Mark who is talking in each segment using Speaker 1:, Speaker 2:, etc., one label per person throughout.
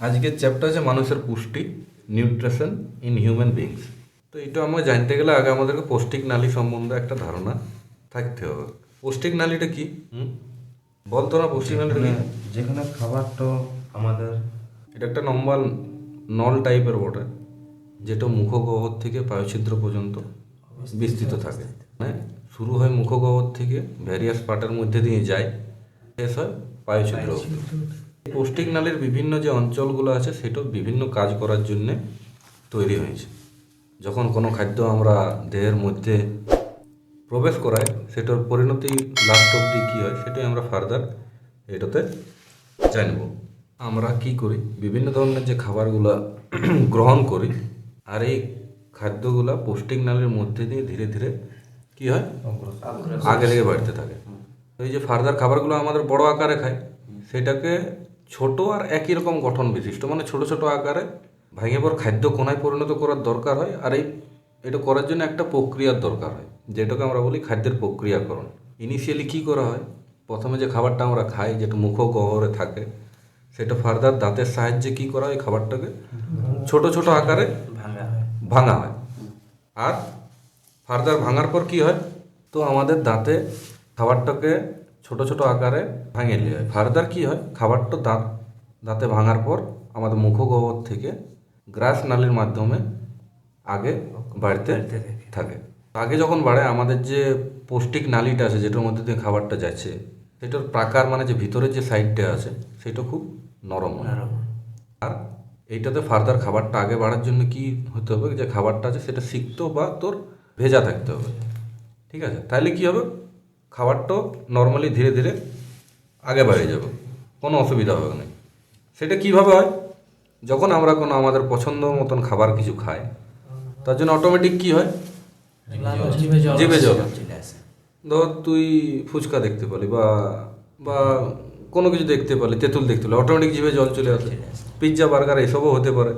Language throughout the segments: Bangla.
Speaker 1: আজকের চ্যাপ্টার আছে মানুষের পুষ্টি নিউট্রিশন ইন হিউম্যান বিংস তো এটা আমরা জানতে গেলে আগে আমাদেরকে পৌষ্টিক নালী সম্বন্ধে একটা ধারণা থাকতে হবে। পৌষ্টিক নালীটা কি? হুম? বলতো না পৌষ্টিক নালীটা কি?
Speaker 2: যেখানে খাবারটা আমাদের
Speaker 1: এটা একটা নম্বর নল টাইপের বটে যেটা মুখগহ্বর থেকে পায়ুছিদ্র পর্যন্ত বিস্তৃত থাকে। মানে শুরু হয় মুখগহ্বর থেকে ভ্যারিয়াস পার্টের মধ্যে দিয়ে যায় শেষ হয় পায়ুছিদ্র। পৌষ্টিক নালীর বিভিন্ন যে অঞ্চলগুলো আছে সেটা বিভিন্ন কাজ করার জন্যে তৈরি হয়েছে। যখন কোনো খাদ্য আমরা দেহের মধ্যে প্রবেশ করাই সেটার পরিণতি লাস্ট অবধি কী হয় সেটাই আমরা ফার্দার এটাতে জানব। আমরা কি করি বিভিন্ন ধরনের যে খাবারগুলো গ্রহণ করি আর এই খাদ্যগুলা পৌষ্টিক নালীর মধ্যে দিয়ে ধীরে ধীরে কি হয় আগে থেকে বাড়তে থাকে। এই যে ফার্দার খাবারগুলো আমাদের বড় আকারে খায় সেটাকে ছোট আর একই রকম গঠন বিশিষ্ট। মানে ছোট ছোট আকারে ভেঙে পর খাদ্য কোনায় পরিণত করার দরকার হয় আর এই এটা করার জন্য একটা প্রক্রিয়ার দরকার হয় যেটাকে আমরা বলি খাদ্যের প্রক্রিয়াকরণ। ইনিশিয়ালি কি করা হয়? প্রথমে যে খাবারটা আমরা খাই যেটা মুখ গহরে থাকে সেটা ফার্দার দাঁতের সাহায্যে কি করা হয়? খাবারটাকে ছোট ছোট আকারে
Speaker 2: ভাঙা হয়।
Speaker 1: ভাঙা হয়। আর ফার্দার ভাঙার পর কি হয়? তো আমাদের দাঁতে খাবারটাকে ছোট ছোট আকারে ভাঙে নিয়ে হয় ফার্দার কী হয়? খাবারটা দাঁত দাঁতে ভাঙার পর আমাদের মুখগহ্বর থেকে গ্রাস নালীর মাধ্যমে আগে বাড়তে থাকে। আগে যখন বাড়ে আমাদের যে পৌষ্টিক নালীটা আছে যেটার মধ্যে দিয়ে খাবারটা যাচ্ছে সেটার প্রাকার মানে যে ভিতরের যে সাইডটা আছে সেটা খুব নরম হয়। আর এইটাতে ফার্দার খাবারটা আগে বাড়ার জন্য কি হতে হবে? যে খাবারটা আছে সেটা সিক্ত বা তোর ভেজা থাকতে হবে। ঠিক আছে? তাহলে কি হবে? খাবারটা নর্মালি ধীরে ধীরে আগে বেড়ে যাবে। কোনো অসুবিধা হবে না। সেটা কীভাবে হয়? যখন আমরা কোনো আমাদের পছন্দ মতন খাবার কিছু খাই তার জন্য অটোমেটিক কি হয়? জিভে জল ধর তুই ফুচকা দেখতে পেলি বা বা কোনো কিছু দেখতে পেলি তেঁতুল দেখতে পেলি অটোমেটিক জিভে জল চলে আসে। পিৎজা বার্গার এসবও হতে পারে।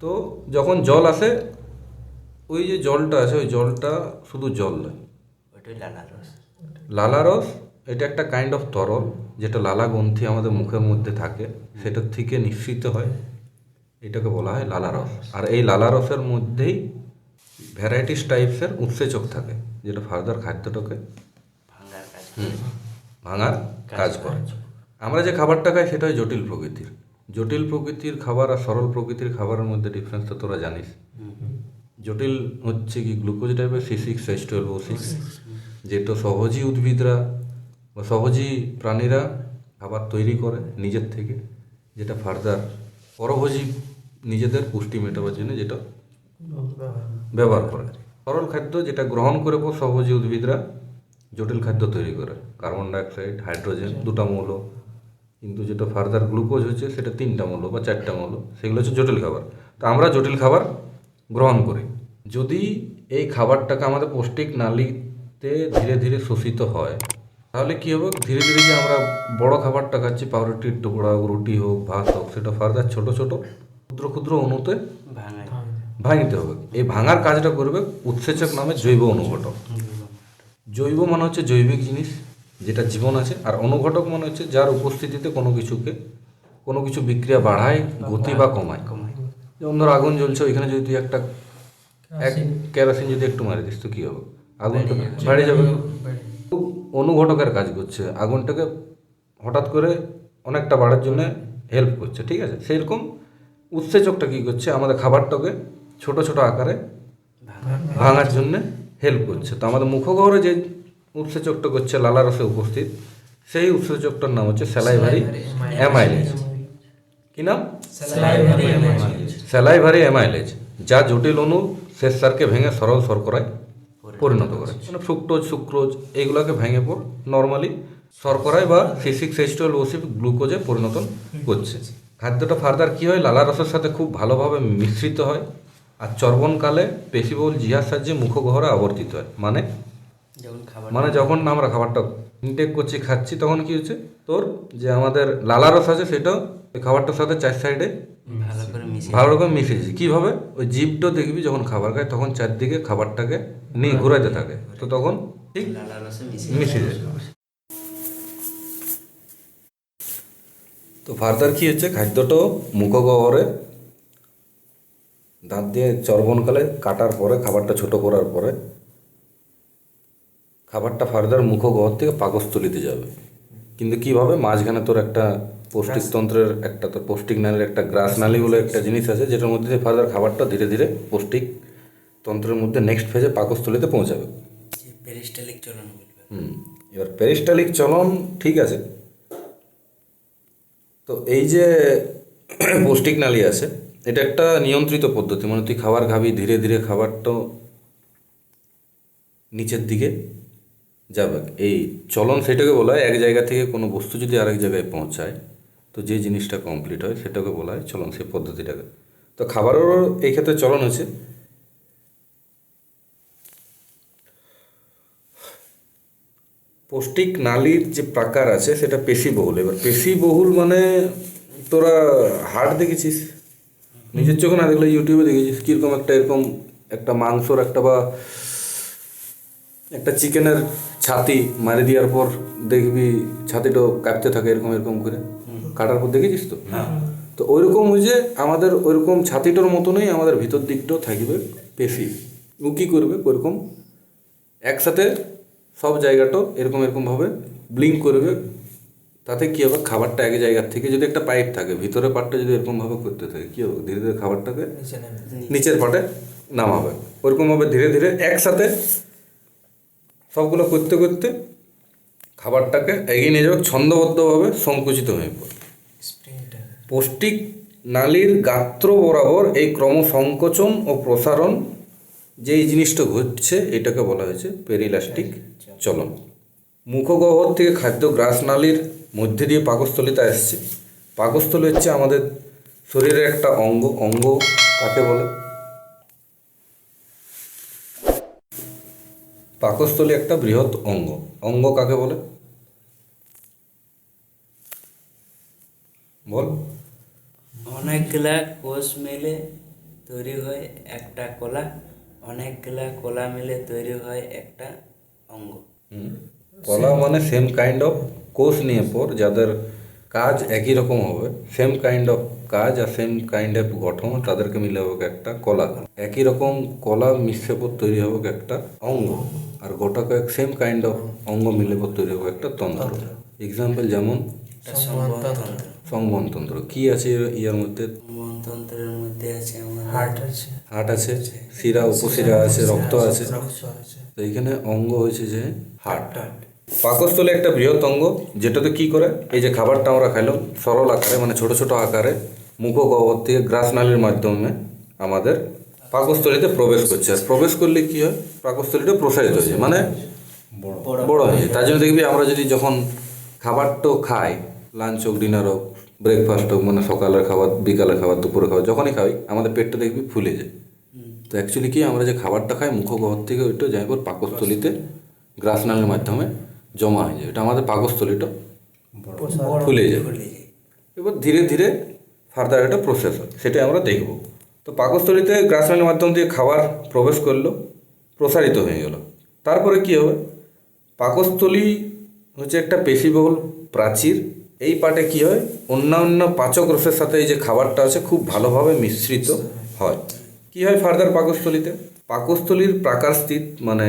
Speaker 1: তো যখন জল আসে ওই যে জলটা আছে ওই জলটা শুধু জল নয়।
Speaker 2: ওইটাই লালা রস।
Speaker 1: লালা রস এটা একটা কাইন্ড অফ তরল যেটা লালা গ্রন্থি আমাদের মুখের মধ্যে থাকে সেটার থেকে নিঃসৃত হয়। এটাকে বলা হয় লালা রস আর এই লালা রসের মধ্যেই ভ্যারাইটিস টাইপসের উৎসেচক থাকে যেটা ফার্দার খাদ্যটাকে
Speaker 2: ভাঙার কাজ
Speaker 1: হুম, ভাঙার কাজ করে। আমরা যে খাবারটা খাই সেটা হয় জটিল প্রকৃতির। জটিল প্রকৃতির খাবার আর সরল প্রকৃতির খাবারের মধ্যে ডিফারেন্স তো তোরা জানিস। জটিল হচ্ছে কি গ্লুকোজ টাইপের C six H twelve O six যেটা সহজেই উদ্ভিদরা বা সহজেই প্রাণীরা খাবার তৈরি করে নিজের থেকে যেটা ফার্দার পরভোজী নিজেদের পুষ্টি মেটাবার জন্য যেটা ব্যবহার করে। সরল খাদ্য যেটা গ্রহণ করে পর সহজে উদ্ভিদরা জটিল খাদ্য তৈরি করে। কার্বন ডাইঅক্সাইড হাইড্রোজেন দুটা মৌল। কিন্তু যেটা ফার্দার গ্লুকোজ হচ্ছে সেটা তিনটা মৌল বা চারটা মৌল। সেগুলো হচ্ছে জটিল খাবার। তো আমরা জটিল খাবার গ্রহণ করি। যদি এই খাবারটাকে আমাদের পৌষ্টিক নালীতে ধীরে ধীরে শোষিত হয়। তাহলে কী হবে? ধীরে ধীরে যে আমরা বড় খাবারটা খাচ্ছি পাউরুটির টুকরা হোক রুটি হোক ভাত হোক সেটা ফার্দার ছোট ছোট ক্ষুদ্র ক্ষুদ্র অণুতে ভাঙিতে হবে। এই ভাঙার কাজটা করবে উৎসেচক নামে জৈব অনুঘটক। জৈব মানে হচ্ছে জৈবিক জিনিস যেটা জীবন আছে আর অনুঘটক মানে হচ্ছে যার উপস্থিতিতে কোনো কিছুকে কোনো কিছু বিক্রিয়া বাড়ায় গতি বা কমায়।
Speaker 2: কমায়।
Speaker 1: যেমন ধর আগুন জ্বলছে ওইখানে যদি তুই একটা এক কেরোসিন যদি একটু মারি দিস তো কী হবে? আগুনটা বেড়ে যাবে। খুব অনুঘটকের কাজ করছে। আগুনটাকে হঠাৎ করে অনেকটা বাড়ার জন্য হেল্প করছে ঠিক আছে? সেরকম উৎসেচকটা কী করছে? আমাদের খাবারটাকে ছোট ছোট আকারে ভাঙার জন্য হেল্প করছে। তো আমাদের মুখগহরে যে উৎসেচকটা করছে লালা রসে উপস্থিত সেই উৎসেচকটার নাম হচ্ছে সেলাই স্যালাইভারি অ্যামাইলেজ কি নাম? স্যালাইভারি অ্যামাইলেজ যা জটিল অণু শেষ সারকে ভেঙে সরল শর্করায় পরিণত করে। মানে ফ্রুক্টোজ সুক্রোজ এইগুলোকে ভেঙে পর নর্মালি শর্করায় বা সি সিক্স এইচ টুয়েলভ ওসিপ গ্লুকোজে পরিণত করছে। খাদ্যটা ফার্দার কী হয়? লালা রসের সাথে খুব ভালোভাবে মিশ্রিত হয় আর চর্বণকালে পেশিবহুল জিহার সাহায্যে মুখগহরে আবর্তিত হয়। মানে? মানে যখন আমরা খাবারটা ইনটেক করছি খাচ্ছি তখন কি হচ্ছে? তোর যে আমাদের লালা রস আছে সেটাও ওই খাবারটার সাথে চার সাইডে
Speaker 2: ভালো করে মিশিয়ে
Speaker 1: ভালো রকম মিশে যাচ্ছে কীভাবে? ওই জীবটা দেখবি যখন খাবার খায় তখন চারদিকে খাবারটাকে নিয়ে ঘুরাইতে থাকে। তো তখন ঠিক? মিশে যায়। তো ফার্দার কি হচ্ছে? খাদ্যটাও মুখগহ্বরে দাঁত দিয়ে চর্বণকালে কাটার পরে খাবারটা ছোট করার পরে খাবারটা ফার্দার মুখগহ্বর থেকে পাকস্থলিতে যাবে। কিন্তু কীভাবে? মাঝখানে তোর একটা পৌষ্টিকতন্ত্রের একটা তোর পৌষ্টিক নালীর একটা গ্রাস নালী বলে একটা জিনিস আছে যেটার মধ্যে দিয়ে ফার্দার খাবারটা ধীরে ধীরে পৌষ্টিক তন্ত্রের মধ্যে নেক্সট ফেজে পাকস্থলিতে পৌঁছাবে।
Speaker 2: পেরিস্টালিক চলন
Speaker 1: হুম এবার পেরিস্টালিক চলন ঠিক আছে। তো এই যে পৌষ্টিক নালী আছে এটা একটা নিয়ন্ত্রিত পদ্ধতি। মানে তুই খাবার খাবি ধীরে ধীরে খাবারটা নিচের দিকে যাবে। এই চলন সেটাকে বলা হয় এক জায়গা থেকে কোনো বস্তু যদি আরেক জায়গায় পৌঁছায় তো যে জিনিসটা কমপ্লিট হয় সেটাকে বলা হয় চলন সেই পদ্ধতিটাকে। তো খাবারেরও এই ক্ষেত্রে চলন হচ্ছে পৌষ্টিক নালীর যে প্রাকার আছে সেটা পেশিবহুল। এবার পেশিবহুল মানে তোরা হাড় দেখেছিস? নিজের চোখে না দেখলে ইউটিউবে দেখেছিস? কীরকম একটা এরকম একটা মাংসর একটা বা একটা চিকেনের ছাতি মারি দেওয়ার পর দেখবি ছাতিটা কাটতে থাকে এরকম এরকম করে। কাটার পর দেখেছিস তো? তো ওইরকম ওই যে আমাদের ওইরকম ছাতিটার মতনই আমাদের ভিতর দিকটাও থাকবে পেশি। ও কী করবে? ওইরকম একসাথে সব জায়গাটা এরকম এরকমভাবে ব্লিঙ্ক করবে তাতে কী হবে? খাবারটা এক জায়গার থেকে যদি একটা পাইপ থাকে ভিতরে পাটটা যদি এরকমভাবে করতে থাকে কী হবে? ধীরে ধীরে খাবারটাকে নিচের পাটে নামাবে। ওরকমভাবে ধীরে ধীরে একসাথে সবগুলো করতে করতে খাবারটাকে এগিয়ে নিয়ে যাবে ছন্দবদ্ধভাবে সংকুচিত হয়ে পড়ে পৌষ্টিক নালীর গাত্র বরাবর এই ক্রম সংকোচন ও প্রসারণ যে এই জিনিসটা ঘটছে, এটাকে বলা হয়েছে পেরিলাস্টিক চলন। মুখগহ্বর থেকে খাদ্য গ্রাস নালীর মধ্যে দিয়ে পাকস্থলিতে আসছে। পাকস্থলী হচ্ছে আমাদের শরীরের একটা অঙ্গ অঙ্গ কাকে বলে? পাকস্থলী একটা বৃহৎ অঙ্গ। অঙ্গ কাকে বলে? বল।
Speaker 2: অনেকগুলা কোষ মেলে তৈরি হয় একটা কলা। অনেকগুলা কলা মিলে তৈরি হয় একটা অঙ্গ।
Speaker 1: কলা মানে সেম কাইন্ড অফ কোষ নিয়ে পর যাদের কাজ একই রকম হবে সেম কাইন্ড অফ কাজ আর সেম কাইন্ড অফ গঠন তাদেরকে মিলে হবে একটা কলা। একই রকম কলা মিশে পর তৈরি হবে একটা অঙ্গ আর গোটা কয়েক সেম কাইন্ড অফ অঙ্গ মিলে পর তৈরি হবে একটা তন্ত্র। এক্সাম্পল যেমন সংবহনতন্ত্র কি আছে ইয়ার মধ্যে?
Speaker 2: সম্বহনতন্ত্রের মধ্যে আছে
Speaker 3: হার্ট আছে।
Speaker 1: হার্ট আছে শিরা উপশিরা আছে রক্ত আছে। তো এইখানে অঙ্গ হয়েছে যে হার্ট। পাকস্থলী একটা বৃহৎ অঙ্গ যেটাতে কি করে? এই যে খাবারটা আমরা খাইলাম সরল আকারে মানে ছোট ছোট আকারে মুখগহ্বর থেকে গ্রাস নালীর মাধ্যমে আমাদের পাকস্থলীতে প্রবেশ করছে। আর প্রবেশ করলে কি হয়? পাকস্থলীটা প্রসারিত হয়ে যায় মানে বড় হয়ে যায়। তার জন্য দেখবি আমরা যদি যখন খাবারটাও খাই লাঞ্চ হোক ডিনার হোক ব্রেকফাস্ট হোক মানে সকালের খাবার বিকালের খাবার দুপুরের খাবার যখনই খাই আমাদের পেটটা দেখবি ফুলে যায়। তো অ্যাকচুয়ালি কি আমরা যে খাবারটা খাই মুখগহ্বর থেকে ওইটা যাই পর পাকস্থলীতে গ্রাসনালের মাধ্যমে জমা হয়ে যায়। এটা আমাদের পাকস্থলীটা ফুলে যায়। এবার ধীরে ধীরে ফার্দার একটা প্রসেস হয় সেটাই আমরা দেখব। তো পাকস্থলীতে গ্রাসনালের মাধ্যম দিয়ে খাবার প্রবেশ করল প্রসারিত হয়ে গেল। তারপরে কি হবে? পাকস্থলী হচ্ছে একটা পেশিবহুল প্রাচীর। এই পাটে কি হয়? অন্যান্য পাচক রসের সাথে এই যে খাবারটা আছে খুব ভালোভাবে মিশ্রিত হয়। কি হয় ফার্দার পাকস্থলীতে? পাকস্থলীর প্রাকার স্থিত মানে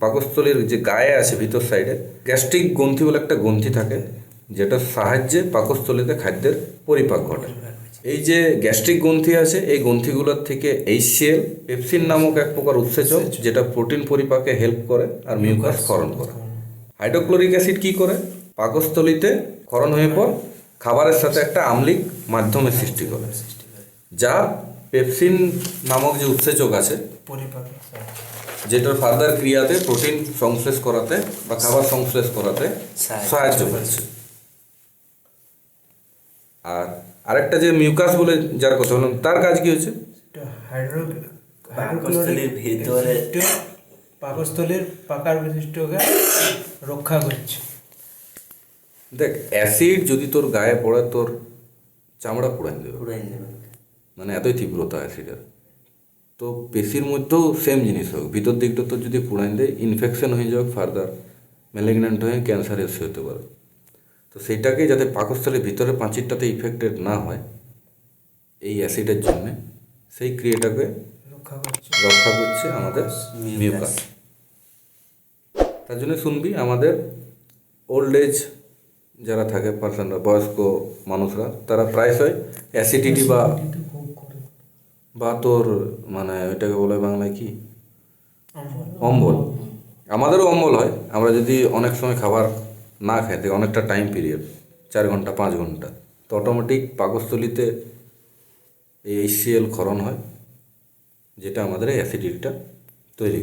Speaker 1: পাকস্থলীর যে গায়ে আছে ভিতর সাইডে গ্যাস্ট্রিক গ্রন্থি বলে একটা গ্রন্থি থাকে যেটার সাহায্যে পাকস্থলীতে খাদ্যের পরিপাক ঘটে। এই যে গ্যাস্ট্রিক গ্রন্থি আছে এই গ্রন্থিগুলোর থেকে এইচসিএল পেপসিন নামক এক প্রকার উৎসেচক যেটা প্রোটিন পরিপাকে হেল্প করে আর মিউকাস ক্ষরণ করে। হাইড্রোক্লোরিক অ্যাসিড কি করে? পাকস্থলীতে ক্ষরণ হয়ে পর খাবারের সাথে একটা আম্লিক মাধ্যমের সৃষ্টি করে যা পেপসিন নামক যে উৎসেচক আছে যেটার ফার্দার ক্রিয়াতে প্রোটিন সংশ্লেষ করাতে বা খাবার সংশ্লেষ করাতে
Speaker 2: সাহায্য
Speaker 1: সাহায্য করছে। আর আরেকটা যে মিউকাস বলে যার কথা বললাম তার কাজ কি হচ্ছে
Speaker 3: হাইড্রো
Speaker 2: পাকস্থলীর
Speaker 3: পাকার বিশিষ্টকে রক্ষা করছে।
Speaker 1: দেখ অ্যাসিড যদি তোর গায়ে পড়ে তোর চামড়া পুড়াই দেবে। মানে এতই তীব্রতা অ্যাসিডের তো পেশির মধ্যেও সেম জিনিস হোক ভিতর দিকটা তোর যদি পুড়াই দেয় ইনফেকশন হয়ে যাবে ফার্দার ম্যালিগন্যান্ট হয়ে ক্যান্সার এসে হতে পারে। তো সেইটাকে যাতে পাকস্থলের ভিতরে পাঁচিরটাতে ইফেক্টেড না হয় এই অ্যাসিডের জন্যে সেই ক্রিয়াটাকে
Speaker 3: রক্ষা
Speaker 1: রক্ষা করছে আমাদের মিউকাস তার জন্য শুনবি আমাদের ওল্ড এজ যারা থাকে পার্সনরা বয়স্ক মানুষরা তারা প্রায়শই অ্যাসিডিটি বা বা তোর মানে এটাকে বলে বাংলায় কি?
Speaker 3: অম্বল।
Speaker 1: আমাদেরও অম্বল হয়। আমরা যদি অনেক সময় খাবার না খাই থাকি অনেকটা টাইম পিরিয়ড চার ঘণ্টা পাঁচ ঘণ্টা তো অটোমেটিক পাকস্থলিতে এই এইচসিএল ক্ষরণ হয় যেটা আমাদের অ্যাসিডিটিটা তৈরি।